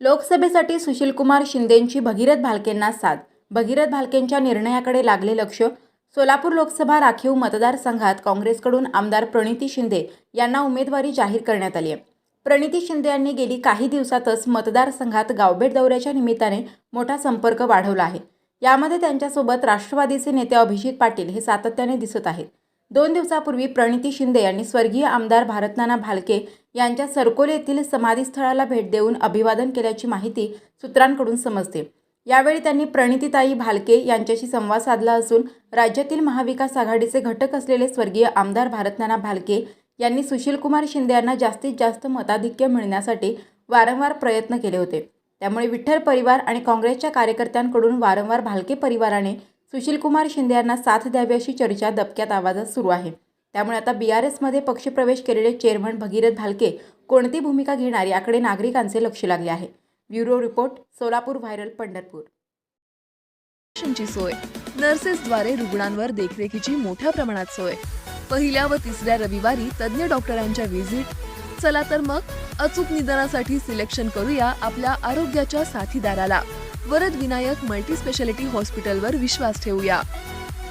लोकसभेसाठी सुशीलकुमार शिंदेंची भगीरथ भालकेंना साथ. भगीरथ भालकेंच्या निर्णयाकडे लागले लक्ष. सोलापूर लोकसभा राखीव मतदारसंघात काँग्रेसकडून आमदार प्रणिती शिंदे यांना उमेदवारी जाहीर करण्यात आली आहे. प्रणिती शिंदे यांनी गेली काही दिवसातच मतदारसंघात गावभेट दौऱ्याच्या निमित्ताने मोठा संपर्क वाढवला आहे. यामध्ये त्यांच्यासोबत राष्ट्रवादीचे नेते अभिजित पाटील हे सातत्याने दिसत आहेत. दोन दिवसापूर्वी प्रणिती शिंदे यांनी स्वर्गीय आमदार भारतनाना भालके यांच्या सरकोले येथील समाधीस्थळाला भेट देऊन अभिवादन केल्याची माहिती सूत्रांकडून समजते. यावेळी त्यांनी प्रणितीताई भालके यांच्याशी संवाद साधला असून राज्यातील महाविकास आघाडीचे घटक असलेले स्वर्गीय आमदार भारतनाना भालके यांनी सुशीलकुमार शिंदे यांना जास्तीत जास्त मताधिक्य मिळण्यासाठी वारंवार प्रयत्न केले होते. त्यामुळे विठ्ठल परिवार आणि काँग्रेसच्या कार्यकर्त्यांकडून वारंवार भालके परिवाराने सुशीलकुमार शिंदे यांना साथ द्यावी अशी चर्चा दबक्यात आवाजात सुरू आहे. त्यामुळे आता बी आर एसमध्ये पक्षप्रवेश केलेले चेअरमन भगीरथ भालके कोणती भूमिका घेणार याकडे नागरिकांचे लक्ष लागले आहे. Bureau report Solapur viral Pandharpur. सोय. नर्सेसद्वारे रुग्णांवर देखरेखीची मोठ्या प्रमाणात सोय. पहिल्या व तिसऱ्या रविवारी तज्ज्ञ डॉक्टरांच्या व्हिजिट. चला तर मग अचूक निदानासाठी सिलेक्शन करूया आपल्या आरोग्याच्या साथीदाराला. वरद विनायक मल्टी स्पेशालिटी हॉस्पिटलवर विश्वास ठेवूया.